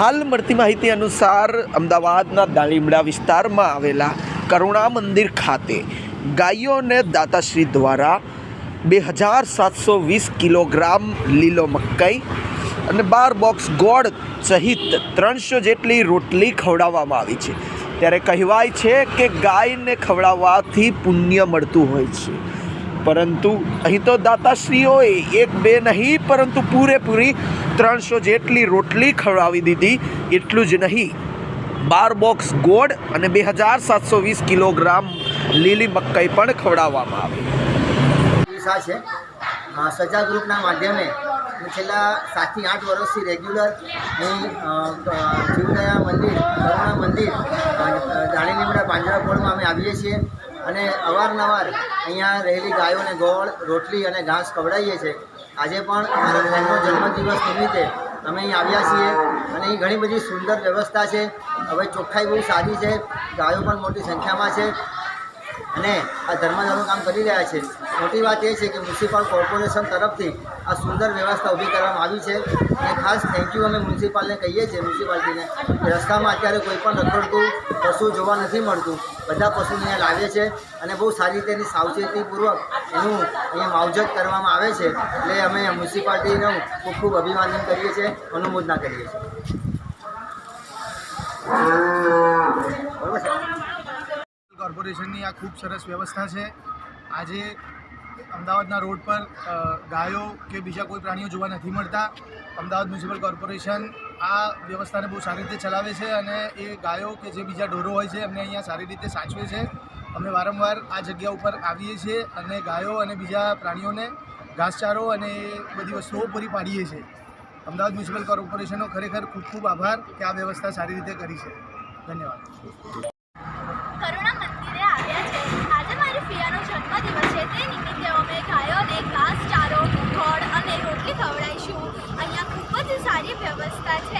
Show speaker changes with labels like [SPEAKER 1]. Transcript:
[SPEAKER 1] હાલ મળતી માહિતી અનુસાર અમદાવાદના દાલીમડા વિસ્તારમાં આવેલા કરુણા મંદિર ખાતે ગાયોને દાતાશ્રી દ્વારા બે હજાર સાતસો વીસ કિલોગ્રામ લીલો મકાઈ અને બાર બોક્સ ગોળ સહિત ત્રણસો જેટલી રોટલી ખવડાવવામાં આવી છે. ત્યારે કહેવાય છે કે ગાયને ખવડાવવાથી પુણ્ય મળતું હોય છે. પરંતુ અહીં તો દાતાશ્રીઓએ એક બે નહીં પરંતુ પૂરેપૂરી ત્રણસો જેટલી રોટલી ખવડાવી દીધી. એટલું જ નહીં બાર બોક્સ ગોળ અને બે હજાર સાતસો વીસ કિલોગ્રામ લીલી મકાઈ પણ ખવડાવવામાં આવી.
[SPEAKER 2] દિશા છે. સજા ગ્રુપના માધ્યમે હું છેલ્લા સાતથી આઠ વર્ષથી રેગ્યુલર હું જીવદયા મંદિર કરુણા મંદિર અ, દાણી લીમડા પાંજરાપોળમાં અમે આવીએ છીએ. અને અવારનવાર અહીંયા રહેલી ગાયોને ગોળ, રોટલી અને ઘાસ ખવડાવીએ છીએ. આજે પણ અમારા જન્મદિવસ નિમિત્તે અમે અહીં આવ્યા છીએ અને અહીં ઘણી બધી સુંદર વ્યવસ્થા છે. હવે ચોખ્ખાઈ બહુ સારી છે. ગાયો પણ મોટી સંખ્યામાં છે. અને આ ધર્મદારો કામ કરી રહ્યા છે. મોટી વાત એ છે કે મ્યુનિસિપલ કોર્પોરેશન તરફથી આ સુંદર વ્યવસ્થા ઊભી કરવામાં આવી છે. અને ખાસ થેન્ક યુ અમે મ્યુનિસિપાલને કહીએ છીએ મ્યુનિસિપાલિટીને રસ્તામાં અત્યારે કોઈ પણ રખડતું પશુ જોવા નથી મળતું. બધા પશુને અહીંયા લાવે છે અને બહુ સારી રીતે એની સાવચેતીપૂર્વક એનું અહીંયા માવજત કરવામાં આવે છે. એટલે અમે મ્યુનિસિપાલિટીનું ખૂબ ખૂબ અભિવાદન કરીએ છીએ, અનુમોદના કરીએ છીએ.
[SPEAKER 3] કોર્પોરેશનની આ ખૂબ સરસ વ્યવસ્થા છે. આજે અમદાવાદના રોડ પર ગાયો કે બીજા કોઈ પ્રાણીઓ જોવા નથી મળતા. અમદાવાદ મ્યુનિસિપલ કોર્પોરેશન આ વ્યવસ્થાને બહુ સારી રીતે ચલાવે છે અને એ ગાયો કે જે બીજા ઢોરો હોય છે, એમને અહીંયા સારી રીતે સાચવે છે. અમે વારંવાર આ જગ્યા ઉપર આવીએ છીએ અને ગાયો અને બીજા પ્રાણીઓને ઘાસચારો અને બધી વસ્તુઓ પૂરી પાડીએ છીએ. અમદાવાદ મ્યુનિસિપલ કોર્પોરેશનનો ખરેખર ખૂબ ખૂબ આભાર કે આ વ્યવસ્થા સારી રીતે કરી છે. ધન્યવાદ.
[SPEAKER 4] સારી વ્યવસ્થા છે.